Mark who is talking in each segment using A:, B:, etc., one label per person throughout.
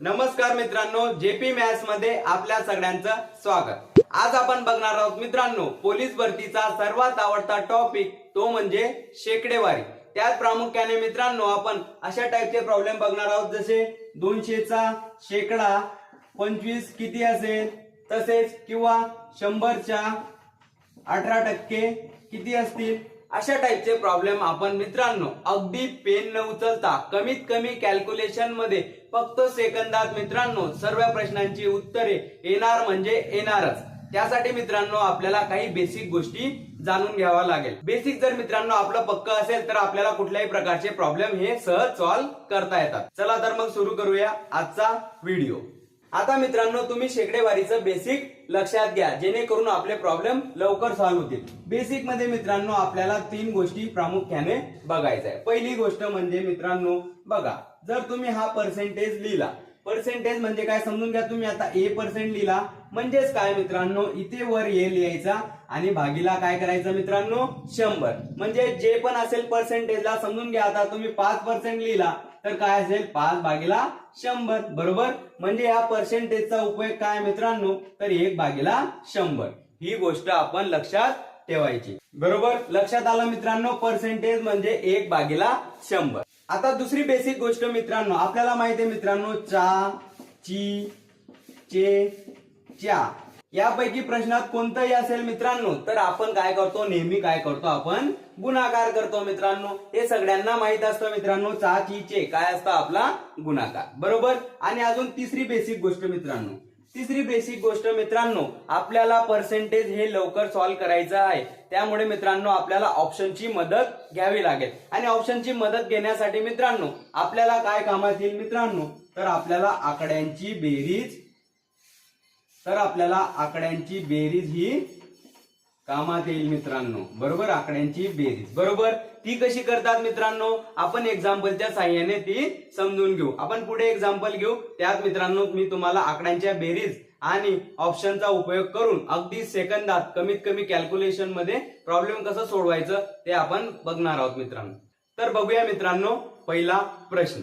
A: नमस्कार मित्रांनो जेपी मॅथ्समध्ये आपल्या सगळ्यांचं स्वागत. आज आपण बघणार आहोत मित्रांनो पोलीस भरतीचा सर्वात आवडता टॉपिक तो म्हणजे शेकडेवारी. त्यात प्रामुख्याने मित्रांनो आपण अशा टाईपचे प्रॉब्लेम बघणार आहोत जसे दोनशेचा शेकडा पंचवीस किती असेल तसेच किंवा शंभरच्या अठरा टक्के किती असतील अशा टाईपचे प्रॉब्लेम आपण मित्रांनो अगदी पेन न उचलता कमीत कमी कॅल्क्युलेशनमध्ये फक्त सेकंदात मित्रांनो सर्व प्रश्नांची उत्तरे येणार म्हणजे येणारच. त्यासाठी मित्रांनो आपल्याला काही बेसिक गोष्टी जाणून घ्यावा लागेल. बेसिक जर मित्रांनो आपलं पक्क असेल तर आपल्याला कुठल्याही प्रकारचे प्रॉब्लेम हे सहज सॉल्व्ह करता येतात. चला तर मग सुरू करूया आजचा व्हिडिओ आता मित्रांनो तुम्ही शेकडेवारीचं बेसिक लक्षात घ्या. जेणेकरून आपले प्रॉब्लेम लवकर सॉल्व्ह होतील. बेसिकमध्ये मित्रांनो आपल्याला तीन गोष्टी प्रामुख्याने बघायचं आहे पहिली गोष्ट म्हणजे मित्रांनो बघा जर तुम्ही हा पर्सेंटेज लिहिला पर्सेंटेज म्हणजे काय समजून घ्या तुम्ही. आता ए पर्सेंट लिहिला म्हणजेच काय मित्रांनो? इथे वर ए लिहायचा. आणि भागीला काय करायचं मित्रांनो? शंभर. म्हणजे जे पण असेल पर्सेंटेजला समजून घ्या आता. तुम्ही पाच पर्सेंट लिहिला तर काय असेल? पाच भागीला शंभर. बरोबर? म्हणजे या पर्सेंटेजचा उपयोग काय मित्रांनो? तर एक भागीला शंभर. ही गोष्ट आपण लक्षात ठेवायची. बरोबर? लक्षात आलं मित्रांनो? पर्सेंटेज म्हणजे एक भागीला शंभर. आता दुसरी बेसिक गोष्ट मित्रांनो. आपल्याला माहिती आहे मित्रांनो चा ची चे च्या. यापैकी प्रश्नात कोणतंही असेल मित्रांनो तर आपण काय करतो नेहमी काय करतो आपण? गुणाकार करतो मित्रांनो. हे सगळ्यांना माहीत असतं मित्रांनो चाचीचे चे काय असतं आपला? गुणाकार. बरोबर? आणि अजून तिसरी बेसिक गोष्ट मित्रांनो. तिसरी बेसिक गोष्ट मित्रांनो आपल्याला पर्सेंटेज हे लवकर सॉल्व्ह करायचं आहे. त्यामुळे मित्रांनो आपल्याला ऑप्शनची मदत घ्यावी लागेल. आणि ऑप्शनची मदत घेण्यासाठी मित्रांनो आपल्याला काय कामात येईल मित्रांनो? तर आपल्याला आकड्यांची बेरीज तर आपल्याला आकड्यांची बेरीज ही कामात येईल मित्रांनो. बरोबर? आकड्यांची बेरीज. बरोबर? ती कशी करतात मित्रांनो? आपण एक्झाम्पलच्या साह्याने ती समजून घेऊ. आपण पुढे एक्झाम्पल घेऊ. त्यात मित्रांनो मी तुम्हाला आकड्यांच्या बेरीज आणि ऑप्शनचा उपयोग करून अगदी सेकंदात कमीत कमी कॅल्क्युलेशनमध्ये प्रॉब्लेम कसं सोडवायचं ते आपण बघणार आहोत मित्रांनो. तर बघूया मित्रांनो पहिला प्रश्न.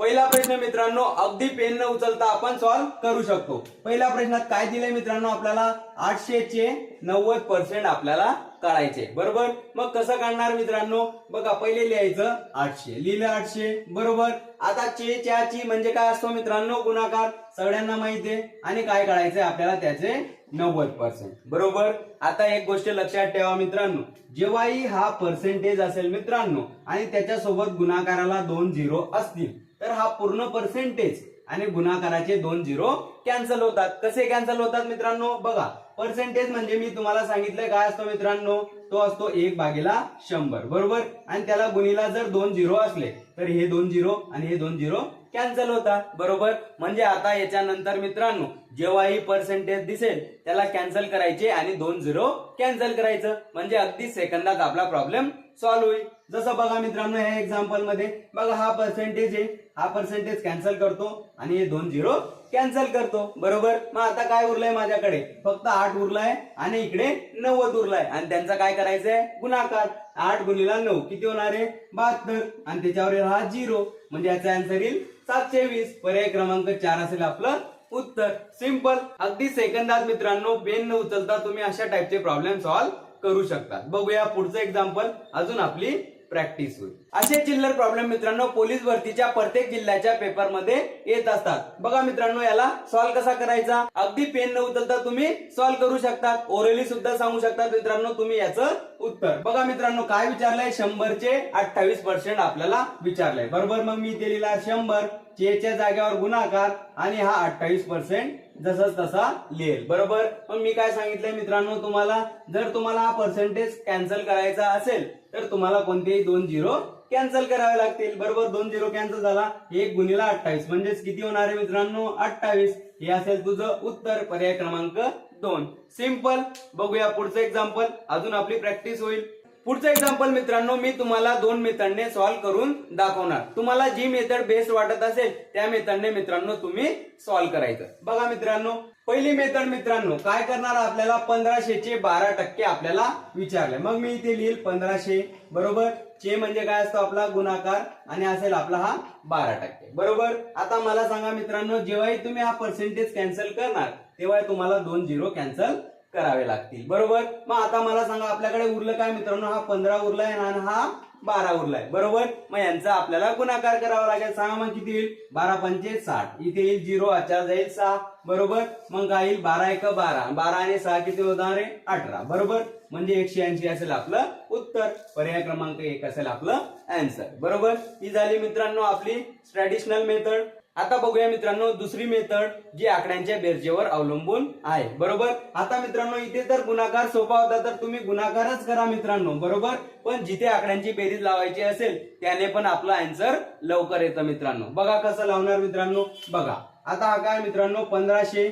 A: पहिला प्रश्न मित्रांनो अगदी पेन न उचलता आपण सॉल्व्ह करू शकतो. पहिल्या प्रश्नात काय दिलंय मित्रांनो आपल्याला? आठशे चे नव्वद पर्सेंट आपल्याला काढायचे. बरोबर? मग कसं काढणार मित्रांनो? बघा पहिले लिहायचं आठशे. लिहिलं आठशे. बरोबर? आता चे च्या ची म्हणजे काय असतो मित्रांनो? गुणाकार. सगळ्यांना माहिती आहे. आणि काय काढायचंय? आपल्याला त्याचे नव्वद पर्सेंट बरोबर? आता एक गोष्ट लक्षात ठेवा मित्रांनो. जेव्हाही हा पर्सेंटेज असेल मित्रांनो आणि त्याच्यासोबत गुणाकाराला दोन झिरो असतील तर हा पूर्ण पर्सेंटेज आणि गुणाकाराचे दोन झिरो कॅन्सल होतात. कसे कॅन्सल होतात मित्रांनो? बघा पर्सेंटेज म्हणजे मी तुम्हाला सांगितलंय काय असतो मित्रांनो? तो असतो एक भागेला शंभर बरोबर? आणि त्याला गुणीला जर दोन झिरो असले तर हे दोन झिरो आणि हे दोन झिरो कॅन्सल होतात बरोबर? म्हणजे आता याच्यानंतर मित्रांनो जेव्हाही पर्सेंटेज दिसेल त्याला कॅन्सल करायचे आणि दोन झिरो कॅन्सल करायचं. म्हणजे अगदी सेकंदात आपला प्रॉब्लेम सॉल्व्ह होईल. जसं बघा मित्रांनो ह्या एक्झाम्पलमध्ये बघा हा पर्सेंटेज आहे. हा पर्सेंटेज कॅन्सल करतो आणि हे दोन झिरो कॅन्सल करतो. बरोबर? मग आता काय उरलंय माझ्याकडे? फक्त आठ उरलाय आणि इकडे नव्वद उरलाय. आणि त्यांचा काय करायचंय? गुणाकार. आठ गुणीला नऊ. किती होणार आहे? बहात्तर. आणि त्याच्यावर हा झिरो म्हणजे याचा आन्सर येईल सातशे वीस पर्याय क्रमांक चार असेल आपलं उत्तर. सिंपल अगदी सेकंदात मित्रांनो पेन न उचलता तुम्ही अशा टाइपचे प्रॉब्लेम सॉल्व्ह करू शकता. बघूया पुढचं एक्झाम्पल अजून आपली प्रॅक्टिस होईल. असे चिल्लर प्रॉब्लेम मित्रांनो पोलीस भरतीच्या प्रत्येक जिल्ह्याच्या पेपरमध्ये येत असतात. बघा मित्रांनो याला सॉल्व्ह कसा करायचा? अगदी पेन न उचलता तुम्ही सॉल्व्ह करू शकतात. ओरली सुद्धा सांगू शकतात मित्रांनो तुम्ही याचं उत्तर. बघा मित्रांनो काय विचारलंय? शंभरचे अठ्ठावीस पर्सेंट आपल्याला विचारलंय. बरोबर मग मी दिलेला शंभर. चेच्या जागेवर गुणाकार आणि हा अठ्ठावीस पर्सेंट जसंच तसा लिहेल. बरोबर? मग मी काय सांगितलंय मित्रांनो तुम्हाला? जर तुम्हाला हा पर्सेंटेज कॅन्सल करायचा असेल तर तुम्हाला कोणतेही दोन झिरो कॅन्सल करावे लागतील. बरोबर दोन झिरो कॅन्सल झाला. एक गुणीला अठ्ठावीस. म्हणजेच किती होणार आहे मित्रांनो? अठ्ठावीस. हे असेल तुझं उत्तर. पर्याय क्रमांक दोन. सिंपल बघूया पुढचं एक्झाम्पल अजून आपली प्रॅक्टिस होईल. पुढचं एक्झाम्पल मित्रांनो मी तुम्हाला दोन मेथडने सॉल्व्ह करून दाखवणार. तुम्हाला जी मेथड बेस्ट वाटत असेल त्या मेथडने मित्रांनो तुम्ही सॉल्व्ह करायचं. बघा मित्रांनो पहिली मेथड मित्रांनो काय करणार आपल्याला? पंधराशेचे बारा टक्के आपल्याला विचारले. मग मी इथे लिहिल पंधराशे बरोबर? चे म्हणजे काय असतो आपला? गुणाकार. आणि असेल आपला हा बारा टक्के. बरोबर? आता मला सांगा मित्रांनो जेव्हाही तुम्ही हा पर्सेंटेज कॅन्सल करणार तेव्हा तुम्हाला दोन झिरो कॅन्सल करावे लागतील. बरोबर? मग आता मला सांगा आपल्याकडे उरलं काय मित्रांनो? हा पंधरा उरलाय आणि हा बारा उरलाय बरोबर? मग यांचा आपल्याला गुणाकार करावा लागेल. सांगा मग किती येईल? बारा पंचे साठ. इथे येईल झिरो अच्छा जाईल सहा. बरोबर? मग काय येईल बारा एक बारा. बारा आणि सहा किती होणार आहे? अठरा. बरोबर? म्हणजे एकशे ऐंशी असेल आपलं उत्तर. पर्याय क्रमांक एक असेल आपलं अँसर बरोबर? ही झाली मित्रांनो आपली ट्रॅडिशनल मेथड आता बघूया मित्रांनो दुसरी मेथड जी आकड्यांच्या बेरजेवर अवलंबून आहे. बरोबर? आता मित्रांनो इथे तर गुणाकार सोपा होता तर तुम्ही गुणाकारच करा मित्रांनो बरोबर? पण जिथे आकड्यांची बेरीज लावायची असेल त्याने पण आपला आन्सर लवकर येतं मित्रांनो. बघा कसं लावणार मित्रांनो? बघा. आता हा काय मित्रांनो? पंधराशे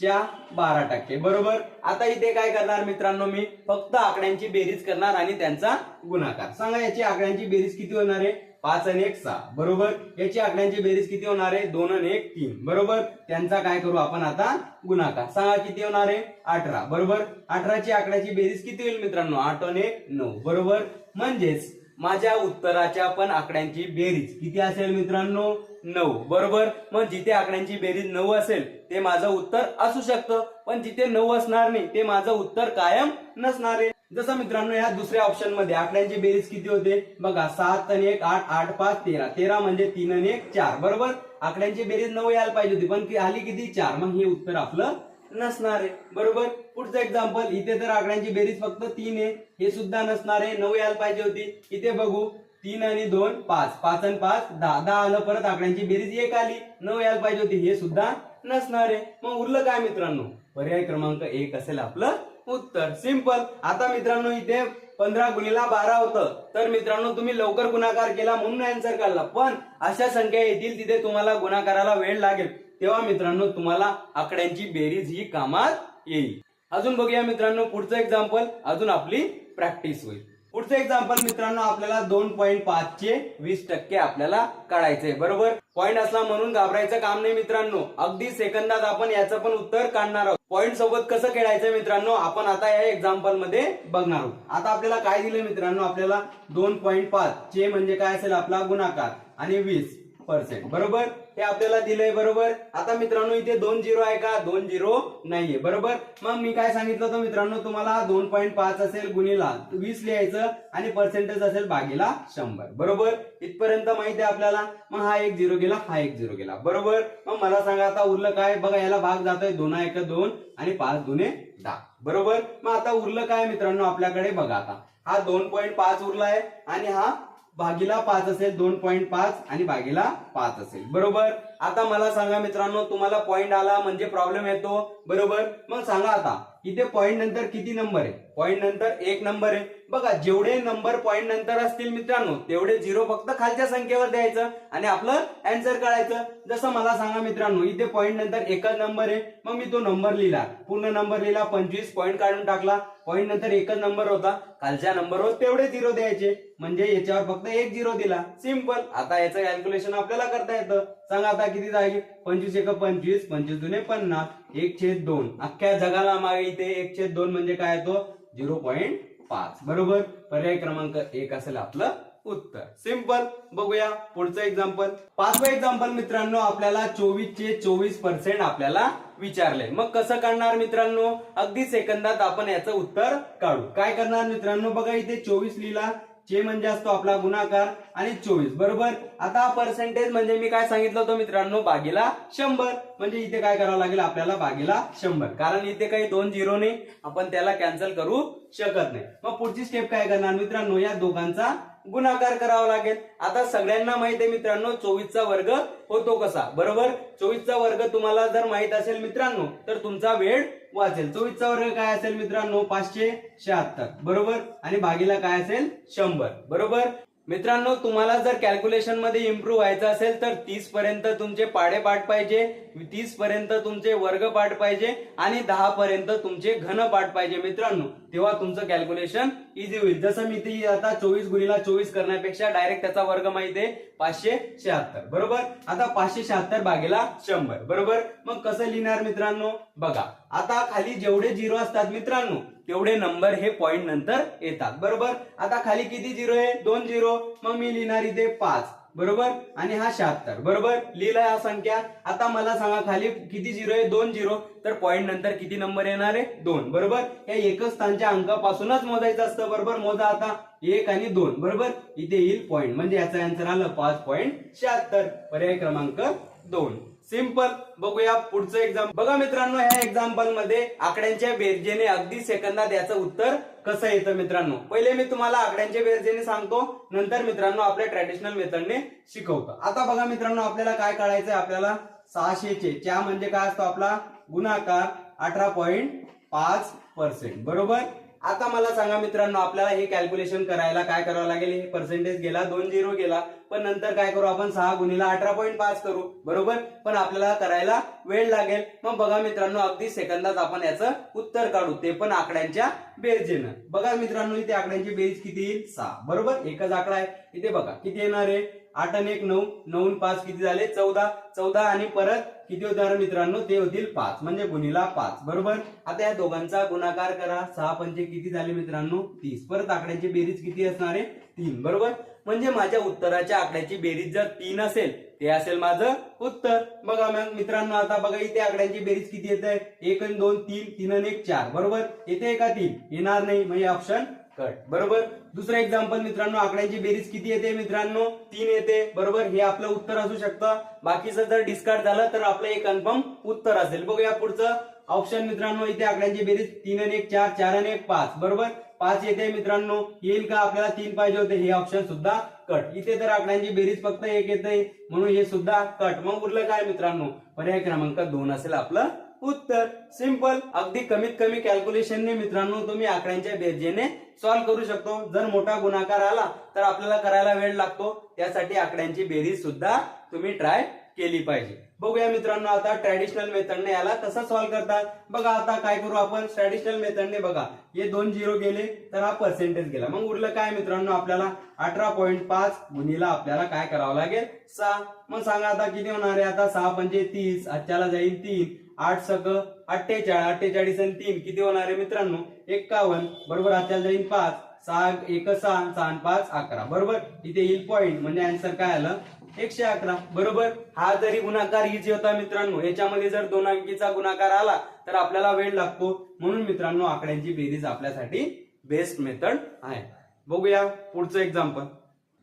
A: च्या बारा टक्के बरोबर? आता इथे काय करणार मित्रांनो मी? फक्त आकड्यांची बेरीज करणार आणि त्यांचा गुणाकार. सांगा याची आकड्यांची बेरीज किती होणार आहे? पाच आणि एक सहा. बरोबर? याची आकड्यांची बेरीज किती होणार आहे? दोन आणि एक तीन. बरोबर? त्यांचा काय करू आपण आता? गुणाकार. सहा किती होणार आहे? अठरा. बरोबर? अठराची आकड्याची बेरीज किती होईल मित्रांनो? आठ आणि एक नऊ. बरोबर? म्हणजेच माझ्या उत्तराच्या पण आकड्यांची बेरीज किती असेल मित्रांनो? नऊ. बरोबर? मग जिथे आकड्यांची बेरीज नऊ असेल ते माझं उत्तर असू शकतं. पण जिथे नऊ असणार नाही ते माझं उत्तर कायम नसणार आहे. जसं मित्रांनो या दुसऱ्या ऑप्शनमध्ये आकड्यांची बेरीज किती होते? बघा सात आणि एक आठ आठ पाच तेरा. तेरा म्हणजे तीन आणि एक चार. बरोबर? आकड्यांची बेरीज नऊ यायला पाहिजे होती पण ती आली किती? चार. मग हे उत्तर आपलं नसणार आहे. बरोबर? पुढचं एक्झाम्पल इथे तर आकड्यांची बेरीज फक्त तीन आहे. हे सुद्धा नसणार आहे. नऊ यायला पाहिजे होती. इथे बघू तीन आणि दोन पाच. पाच आणि पाच दहा. दहा आलं परत आकड्यांची बेरीज एक आली. नऊ यायला पाहिजे होती. हे सुद्धा नसणार आहे. मग उरलं काय मित्रांनो? पर्याय क्रमांक एक असेल आपलं उत्तर. सिंपल आता मित्रांनो इथे पंधरा गुणीला बारा होतं. तर मित्रांनो तुम्ही लवकर गुणाकार केला म्हणून आन्सर काढला. पण अशा संख्या येतील तिथे तुम्हाला गुणाकाराला वेळ लागेल. तेव्हा मित्रांनो तुम्हाला आकड्यांची बेरीज ही कामात येईल. अजून बघूया मित्रांनो पुढचं एक्झाम्पल अजून आपली प्रॅक्टिस होईल. पुढचं एक्झाम्पल मित्रांनो आपल्याला दोन पॉईंट पाच चे वीस टक्के आपल्याला काढायचंय बरोबर? पॉईंट असला म्हणून घाबरायचं काम नाही मित्रांनो. अगदी सेकंदात आपण याचं पण उत्तर काढणार आहोत. पॉईंट सोबत कसं खेळायचं मित्रांनो आपण आता या एक्झाम्पलमध्ये बघणार आहोत. आता आपल्याला काय दिलं मित्रांनो आपल्याला दोन पॉईंट पाच चे म्हणजे काय असेल आपला गुणाकार आणि वीस. पर्सेंट बरोबर? हे आपल्याला दिलंय बरोबर? आता मित्रांनो इथे दोन झिरो आहे का? दोन झिरो नाहीये. बरोबर? मग मी काय सांगितलं होतं मित्रांनो? तुम्हाला दोन पॉईंट पाच असेल गुणीला वीस लिहायचं आणि पर्सेंटेज असेल भागीला शंभर. बरोबर? इथपर्यंत माहिती आहे आपल्याला? मग हा एक झिरो गेला हा एक झिरो गेला. बरोबर? मग मला सांगा आता उरलं काय? बघा याला भाग जातोय दोन एक दोन आणि पाच दोन्ही दहा. बरोबर? मग आता उरलं काय मित्रांनो आपल्याकडे? बघा आता. हा दोन पॉईंट पाच उरला आहे आणि हा भागीला पाच असेल दोन पॉईंट पाच आणि भागीला पाच असेल. बरोबर? आता मला सांगा मित्रांनो तुम्हाला पॉईंट आला म्हणजे प्रॉब्लेम येतो. बरोबर? मग सांगा आता इथे पॉईंट नंतर किती नंबर आहे? पॉईंट नंतर एक नंबर आहे. बघा जेवढे नंबर पॉईंट नंतर असतील मित्रांनो तेवढे झिरो फक्त खालच्या संख्येवर द्यायचं आणि आपलं अँसर काढायचं. जसं मला सांगा मित्रांनो इथे पॉईंट नंतर एकच नंबर आहे. मग मी तो नंबर लिहिला. पूर्ण नंबर लिहिला पंचवीस पॉईंट काढून टाकला. पॉईंट नंतर एकच नंबर होता. खालच्या नंबरवर तेवढे झिरो द्यायचे. म्हणजे याच्यावर फक्त एक झिरो दिला. सिंपल आता याचं कॅल्क्युलेशन आपल्याला करता येतं. सांगा आता किती जाईल? पंचवीस एक पंचवीस पंचवीस दुने पन्नास एक छेद दोन. अख्ख्या जगाला मागे इथे एक छेद दोन म्हणजे काय येतो? झिरो पॉईंट पाच. बरोबर? पर्याय क्रमांक एक असेल आपलं. उत्तर. सिंपल बघूया पुढचं एक्झाम्पल पाचवं एक्झाम्पल मित्रांनो आपल्याला चोवीस चे चोवीस पर्सेंट आपल्याला विचारले. मग कसं काढणार मित्रांनो? अगदी सेकंदात आपण याचं उत्तर काढू. काय करणार मित्रांनो? बघा इथे चोवीस लिहिला. चे म्हणजे असतो आपला गुणाकार आणि चोवीस. बरोबर? आता पर्सेंटेज म्हणजे मी काय सांगितलं होतं मित्रांनो? बागेला शंभर. म्हणजे इथे काय करावं लागेल? आपल्याला बागेला शंभर. कारण इथे काही दोन झिरो नाही. आपण त्याला कॅन्सल करू शकत नाही. मग पुढची स्टेप काय करणार मित्रांनो? या दोघांचा गुणाकार करावा लागेल. आता सगळ्यांना माहीत आहे मित्रांनो चोवीसचा वर्ग होतो कसा? बरोबर? चोवीसचा वर्ग तुम्हाला जर माहीत असेल मित्रांनो तर तुमचा वेळ वाचेल. चोवीसचा वर्ग काय असेल मित्रांनो? पाचशे शहात्तर. बरोबर? आणि भागीला काय असेल? शंभर. बरोबर? मित्रांनो तुम्हाला जर कॅल्क्युलेशनमध्ये इम्प्रूव्ह व्हायचं असेल तर तीस पर्यंत तुमचे पाडे पाठ पाहिजे तीस पर्यंत तुमचे वर्ग पाठ पाहिजे आणि दहा पर्यंत तुमचे घन पाठ पाहिजे मित्रांनो. तेव्हा तुमचं कॅल्क्युलेशन इझी होईल. जसं मी ते आता चोवीस गुणीला चोवीस करण्यापेक्षा डायरेक्ट त्याचा वर्ग माहिती आहे पाचशे शहात्तर. बरोबर? आता पाचशे शहात्तर भागेला शंभर. बरोबर? मग कसं लिहिणार मित्रांनो? बघा. आता खाली जेवढे झिरो असतात मित्रांनो तेवढे नंबर हे पॉइंट नंतर येतात. बरोबर? आता खाली किती झिरो आहे? दोन झिरो मग मी लिहिणार इथे पाच. बरोबर? आणि हा शहात्तर. बरोबर? लिहिला हा संख्या. आता मला सांगा खाली किती झिरो आहे? दोन झिरो. तर पॉईंट नंतर किती नंबर येणार आहे? दोन. बरोबर? या एकच स्थानच्या अंकापासूनच मोजायचं असतं. बरोबर? मोजा आता. एक आणि दोन. बरोबर? इथे येईल पॉईंट म्हणजे याचा आन्सर आलं पाच पॉईंट शहात्तर. पर्याय क्रमांक दोन. सिंपल बघूया पुढचं एक्झाम बघा मित्रांनो ह्या एक्झाम्पलमध्ये आकड्यांच्या बेरजेने अगदी सेकंदात याचं उत्तर कसं येतं मित्रांनो? पहिले मी तुम्हाला आकड्यांच्या बेरजेने सांगतो नंतर मित्रांनो आपल्या ट्रॅडिशनल मेथडने शिकवतो. आता बघा मित्रांनो आपल्याला काय कळायचंय? आपल्याला सहाशेचे च्या म्हणजे काय असतो आपला? गुणाकार अठरा पॉईंट पाच पर्सेंट बरोबर? आता मला सांगा मित्रांनो आपल्याला हे कॅल्क्युलेशन करायला काय करावं लागेल? हे पर्सेंटेज गेला दोन झिरो गेला पण नंतर काय करू आपण? सहा गुणीला अठरा पॉईंट पाच करू बरोबर? पण आपल्याला करायला वेळ लागेल. मग बघा मित्रांनो अगदी सेकंदात आपण याचं उत्तर काढू. ते पण आकड्यांच्या बेरजेनं. बघा मित्रांनो इथे आकड्यांची बेरीज किती येईल? सहा. बरोबर? एकच आकडा आहे. इथे बघा किती येणार आहे? आठ आणि एक नऊ नऊ पाच किती झाले? चौदा. चौदा आणि परत किती होणार मित्रांनो? ते होतील पाच. म्हणजे गुणीला पाच. बरोबर? आता या दोघांचा गुणाकार करा. सहा पंचे किती झाले मित्रांनो? तीस. परत आकड्यांची बेरीज किती असणार आहे? तीन. बरोबर? म्हणजे माझ्या उत्तराच्या आकड्याची बेरीज जर तीन असेल ते असेल माझं उत्तर. बघा मग मित्रांनो आता बघा इथे आकड्यांची बेरीज किती येते? एक आणि दोन तीन. तीन आणि एक चार. बरोबर? येते का तीन? येणार नाही. म्हणजे ऑप्शन कट. बरोबर? दुसरं एक्झाम्पल मित्रांनो आकड्यांची बेरीज किती येते मित्रांनो? तीन येते. बरोबर? हे आपलं उत्तर असू शकतं. बाकीचं जर डिस्कार्ड झालं तर आपलं एक कन्फर्म उत्तर असेल. बघूया पुढचं. ऑप्शन मित्रांनो इथे आकड्यांची बेरीज तीन आणि एक चार चार आणि एक पाच. बरोबर? पाच येते मित्रांनो. येईल का आपल्याला? तीन पाहिजे होते. हे ऑप्शन सुद्धा कट. इथे तर आकड्यांची बेरीज फक्त एक येते. म्हणून हे सुद्धा कट. मग उरलं काय मित्रांनो? पर्याय क्रमांक दोन असेल आपलं. उत्तर सिंपल अगदी कमीत कमी कॅल्क्युलेशनने मित्रांनो तुम्ही आकड्यांच्या बेरजेने सॉल्व्ह करू शकतो. जर मोठा गुणाकार आला तर आपल्याला करायला वेळ लागतो. त्यासाठी आकड्यांची बेरीज सुद्धा तुम्ही ट्राय केली पाहिजे. बघूया मित्रांनो आता ट्रॅडिशनल मेथडने याला कसं सॉल्व्ह करतात. बघा आता काय करू आपण? ट्रॅडिशनल मेथडने बघा. हे दोन झिरो गेले तर हा पर्सेंटेज गेला. मग उरलं काय मित्रांनो आपल्याला? अठरा पॉईंट पाच गुणीला आपल्याला काय करावं लागेल? सहा. मग सांगा आता किती होणार आहे? आता सहा पंचे तीस आजच्याला जाईल तीन. आठ सक अठ्ठेचाळीस अठ्ठेचाळीस आणि तीन. किती होणार आहे मित्रांनो? एक्कावन्न. बरोबर? आजच्याला जाईल पाच सहा एक सहा सहा पाच अकरा. बरोबर? इथे येईल पॉईंट म्हणजे आन्सर काय आलं? एकशे अकरा. बरोबर? हा जरी गुणाकार इझी होता मित्रांनो याच्यामध्ये जर दोन अंकीचा गुणाकार आला तर आपल्याला वेळ लागतो. म्हणून मित्रांनो आकड्यांची बेरीज आपल्यासाठी बेस्ट मेथड आहे. बघूया पुढचं एक्झाम्पल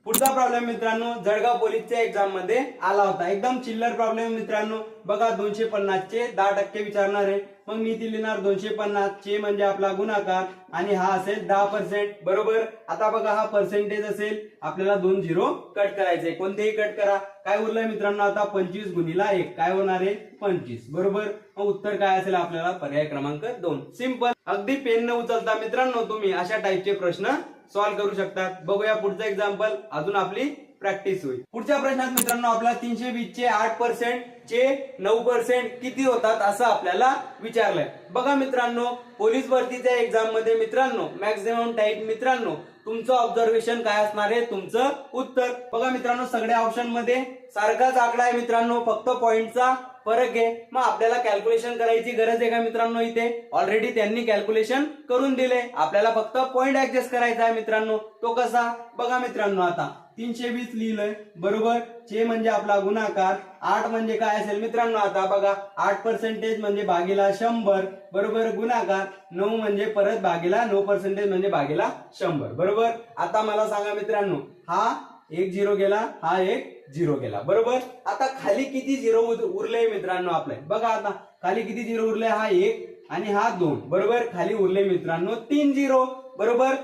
A: पुढचा प्रॉब्लेम मित्रांनो जळगाव पोलीसच्या एक्झाममध्ये आला होता. एकदम चिल्लर प्रॉब्लेम मित्रांनो. बघा दोनशे पन्नास चे दहा टक्के विचारणार आहे. मग मी ती लिहिणार दोनशे पन्नास चे म्हणजे आपला गुणाकार. आणि हा असेल दहा पर्सेंट बरोबर? आता बघा हा पर्सेंटेज असेल आपल्याला दोन झिरो कट करायचे कोणतेही कट करा. काय उरलंय मित्रांनो? आता पंचवीस गुणीला एक. काय होणार आहे? पंचवीस. बरोबर? मग उत्तर काय असेल आपल्याला? पर्याय क्रमांक दोन. सिंपल अगदी पेन न उचलता मित्रांनो तुम्ही अशा टाईपचे प्रश्न सॉल्व्ह करू शकतात. बघूया पुढचं एक्झाम्पल अजून आपली प्रॅक्टिस होईल. पुढच्या प्रश्नात मित्रांनो आपला तीनशे वीस चे आठ पर्सेंट चे नऊ पर्सेंट किती होतात असं आपल्याला विचारलंय. बघा मित्रांनो पोलीस भरतीच्या एक्झाममध्ये मित्रांनो मॅक्झिमम टाईप मित्रांनो तुमचं ऑब्झर्वेशन काय असणार आहे? तुमचं उत्तर. बघा मित्रांनो सगळ्या ऑप्शनमध्ये सारखाच आकडा आहे मित्रांनो. फक्त पॉइंटचा फरक आहे मग आपल्याला कॅल्क्युलेशन करायची गरज आहे का मित्रांनो इथे? ऑलरेडी त्यांनी कॅल्क्युलेशन करून दिले. आपल्याला फक्त पॉईंट ऍडजस्ट करायचा आहे मित्रांनो. तो कसा? बघा मित्रांनो आता. तीनशे वीस लिहिलंय. बरोबर? जे म्हणजे आपला गुणाकार. आठ म्हणजे काय असेल मित्रांनो आता बघा. आठ पर्सेंटेज म्हणजे भागीला शंभर. बरोबर? गुणाकार. नऊ म्हणजे परत भागीला नऊ पर्सेंटेज म्हणजे भागीला शंभर. बरोबर? आता मला सांगा मित्रांनो. हा एक झिरो गेला हा एक झिरो गेला. बरोबर? आता खाली किती झिरो उरले मित्रांनो आपले? बघा आता खाली किती झिरो उरले हा एक आणि हा दोन. बरोबर? खाली उरले मित्रांनो तीन झिरो. बरोबर?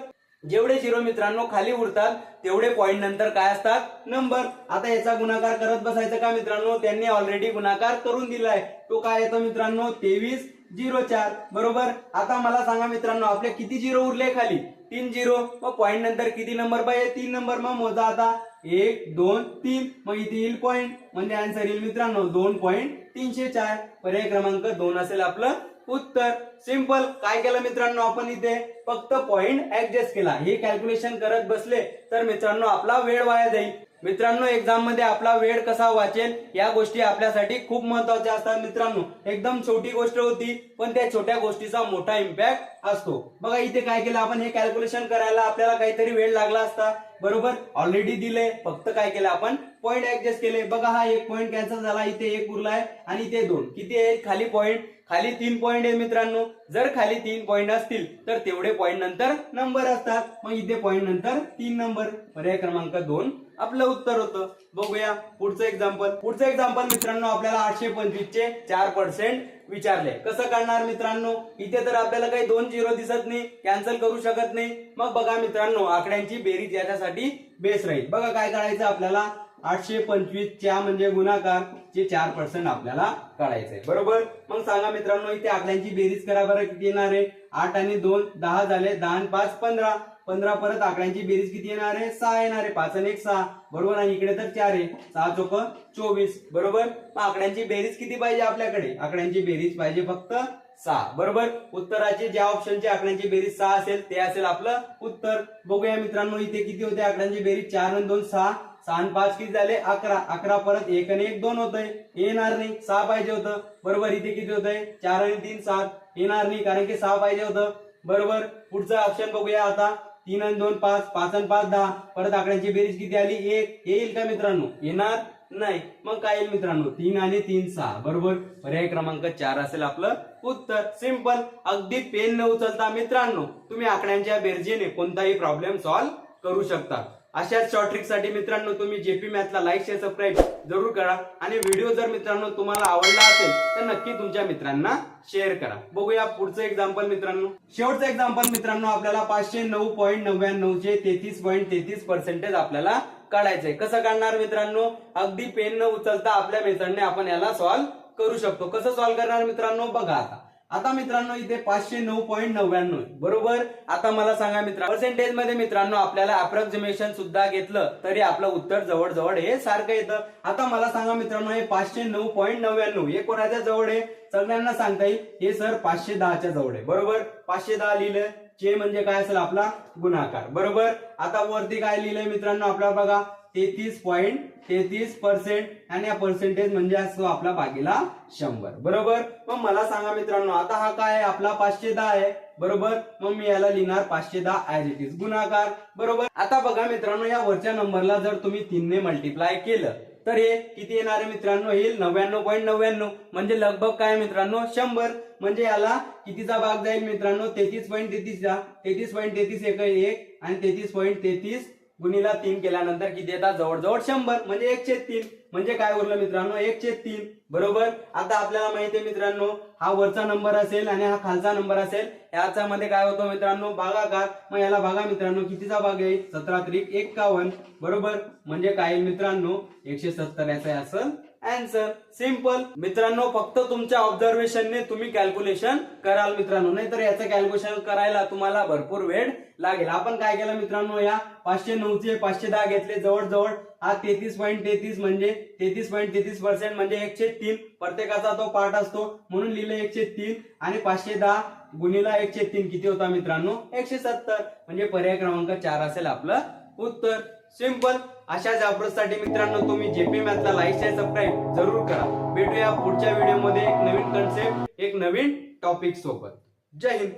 A: जेवढे झिरो मित्रांनो खाली उरतात तेवढे पॉईंट नंतर काय असतात? नंबर आता याचा गुणाकार करत बसायचं का मित्रांनो? त्यांनी ऑलरेडी गुणाकार करून दिलाय. तो काय येतो मित्रांनो? तेवीस झिरो चार. बरोबर? आता मला सांगा मित्रांनो आपले किती झिरो उरले खाली? तीन झिरो मग पॉईंट नंतर किती नंबर पाहिजे तीन नंबर मग मोजा आता. एक दोन तीन. मग इथे येईल पॉईंट म्हणजे आन्सर येईल मित्रांनो दोन पॉईंट तीनशे चार. पर्याय क्रमांक दोन असेल आपलं उत्तर. सिंपल काय केलं मित्रांनो आपण इथे? फक्त पॉइंट ऍडजस्ट केला. हे कॅल्क्युलेशन करत बसले तर मित्रांनो आपला वेळ वाया जाईल. मित्रांनो एक्झाममध्ये आपला वेळ कसा वाचेल या गोष्टी आपल्यासाठी खूप महत्त्वाच्या असतात मित्रांनो. एकदम छोटी गोष्ट होती पण त्या छोट्या गोष्टीचा मोठा इम्पॅक्ट असतो. बघा इथे काय केलं आपण हे कॅल्क्युलेशन करायला आपल्याला काहीतरी वेळ लागला असता. बरोबर? ऑलरेडी दिले फक्त काय केलं आपण? पॉईंट ऍडजस्ट केले बघा हा एक पॉईंट कॅन्सल झाला इथे एक उरलाय आणि इथे दोन. किती आहे? खाली पॉईंट खाली तीन पॉइंट आहे मित्रांनो. जर खाली तीन पॉइंट असतील तर तेवढे पॉइंट नंतर नंबर असतात. मग इथे पॉइंट नंतर तीन नंबर पर्याय क्रमांक दोन आपलं उत्तर होतं. बघूया पुढचं एक्झाम्पल पुढचं एक्झाम्पल मित्रांनो आपल्याला आठशे पंचवीस चे चार पर्सेंट विचारले. कसं करणार मित्रांनो? इथे तर आपल्याला काही दोन झिरो दिसत नाही. कॅन्सल करू शकत नाही. मग बघा मित्रांनो आकड्यांची बेरीज याच्यासाठी बेस राहील. बघा काय करायचं आपल्याला? आठशे पंचवीस च्या म्हणजे गुणाकार चे चार पर्सेंट आपल्याला काढायचंय बरोबर? मग सांगा मित्रांनो इथे आकड्यांची बेरीज करा बरं किती येणार आहे? आठ आणि दोन दहा झाले दहा आणि पाच पंधरा. पंधरा परत आकड्यांची बेरीज किती येणार आहे? सहा येणार आहे पाच आणि एक सहा. बरोबर? आणि इकडे तर चार आहे. सहा चोक चोवीस. बरोबर? मग आकड्यांची बेरीज किती पाहिजे आपल्याकडे? आकड्यांची बेरीज पाहिजे फक्त सहा. बरोबर? उत्तराचे ज्या ऑप्शनचे आकड्यांची बेरीज सहा असेल ते असेल आपलं उत्तर. बघूया मित्रांनो इथे किती होते आकड्यांची बेरीज? चार आणि दोन सहा. सहा पाच किती झाले? अकरा. अकरा परत एक आणि एक दोन होतंय. येणार नाही. सहा पाहिजे होतं. बरोबर इथे किती होतंय? चार आणि तीन सात. येणार नाही कारण की सहा पाहिजे होतं. बरोबर? पुढचं ऑप्शन बघूया आता. तीन आणि दोन पाच. पाच आणि पाच दहा. परत आकड्यांची बेरीज किती आली? एक. येईल का मित्रांनो? येणार नाही. मग काय येईल मित्रांनो? तीन आणि तीन सहा. बरोबर? पर्याय क्रमांक चार असेल आपलं उत्तर. सिंपल अगदी पेन न उचलता मित्रांनो. तुम्ही आकड्यांच्या बेरजेने कोणताही प्रॉब्लेम सॉल्व्ह करू शकता. अशाच शॉर्ट ट्रिकसाठी मित्रांनो तुम्ही जेपी मॅथला लाईक शेअर सबस्क्राईब जरूर करा. आणि व्हिडिओ जर मित्रांनो तुम्हाला आवडला असेल तर नक्की तुमच्या मित्रांना शेअर करा. बघूया पुढचं एक्झाम्पल मित्रांनो. शेवटचं एक्झाम्पल मित्रांनो आपल्याला पाचशे नऊ पॉईंट नव्याण्णवचे तेहतीस पॉईंट तेहतीस पर्सेंटेज आपल्याला काढायचंय. कसं काढणार मित्रांनो? अगदी पेन न उचलता आपल्या मेथडने आपण याला सॉल्व्ह करू शकतो. कसं सॉल्व्ह करणार मित्रांनो? बघा आता. आता मित्रांनो इथे पाचशे नऊ पॉईंट नव्याण्णव बरोबर? आता मला सांगा मित्र पर्सेंटेजमध्ये मित्रांनो आपल्याला अप्रॉक्सिमेशन सुद्धा घेतलं तरी आपलं उत्तर जवळजवळ हे सारखं येतं. आता मला सांगा मित्रांनो हे पाचशे नऊ पॉईंट नव्याण्णव हे कोणाच्या जवळ आहे? सगळ्यांना सांगता येईल हे सर पाचशे दहाच्या जवळ आहे. बरोबर? पाचशे दहा लिहिलं चे म्हणजे काय असेल आपला गुणाकार. बरोबर? आता वरती काय लिहिलंय मित्रांनो आपल्याला बघा. तेहतीस पॉईंट तेहतीस पर्सेंट आणि या पर्सेंटेज म्हणजे असतो आपला भागीला शंभर. बरोबर? मग मला सांगा मित्रांनो आता हा काय आहे? आपला पाचशे दहा आहे. बरोबर? मग मी याला लिहिणार पाचशे दहा ऍज इट इज गुणाकार. बरोबर? आता बघा मित्रांनो या वरच्या नंबरला जर तुम्ही तीनने मल्टिप्लाय केलं तर हे किती येणार आहे मित्रांनो? येईल नव्याण्णव पॉईंट नव्याण्णव. म्हणजे लगभग काय मित्रांनो? शंभर. म्हणजे याला कितीचा भाग जाईल मित्रांनो? तेहतीस पॉईंट तेहतीसचा. तेहतीस पॉईंट तेहतीस एक एक आणि तेहतीस पॉईंट तेहतीस गुणीला तीन केल्यानंतर किती येतात? जवळजवळ शंभर. म्हणजे एकशे तीन. म्हणजे काय उरलं मित्रांनो? एकशे तीन. बरोबर? आता आपल्याला माहिती आहे मित्रांनो हा वरचा नंबर असेल आणि हा खालचा नंबर असेल याचा मध्ये काय होतो मित्रांनो? भागाकार. मग याला भागा मित्रांनो कितीचा भाग येईल सतरा त्रिक एक्कावन्न. बरोबर? म्हणजे काय मित्रांनो? एकशे सत्तर याचा असं अँसर सिंपल मित्रांनो फक्त तुमच्या ऑब्झर्वेशनने तुम्ही कॅल्क्युलेशन कराल मित्रांनो. नाहीतर याचं कॅल्क्युलेशन करायला तुम्हाला भरपूर वेळ लागेल. आपण काय केलं मित्रांनो या पाचशे नऊचे पाचशे दहा घेतले जवळजवळ. हा तेहतीस पॉईंट तेहतीस म्हणजे तेहतीस पॉईंट तेहतीस पर्सेंट म्हणजे एकशे तीन. प्रत्येकाचा तो पार्ट असतो. म्हणून लिहिलं एकशे तीन आणि पाचशे दहा गुणीला एकशे तीन. किती होता मित्रांनो? एकशे सत्तर. म्हणजे पर्याय क्रमांक चार असेल आपलं उत्तर. सिंपल अशा साठी मित्रांनो तुम्ही जेपी मॅथला लाईक शेअर सबस्क्राईब जरूर करा. भेटूया पुढच्या व्हिडिओमध्ये एक नवीन कन्सेप्ट एक नवीन टॉपिक सोबत. जय हिंद.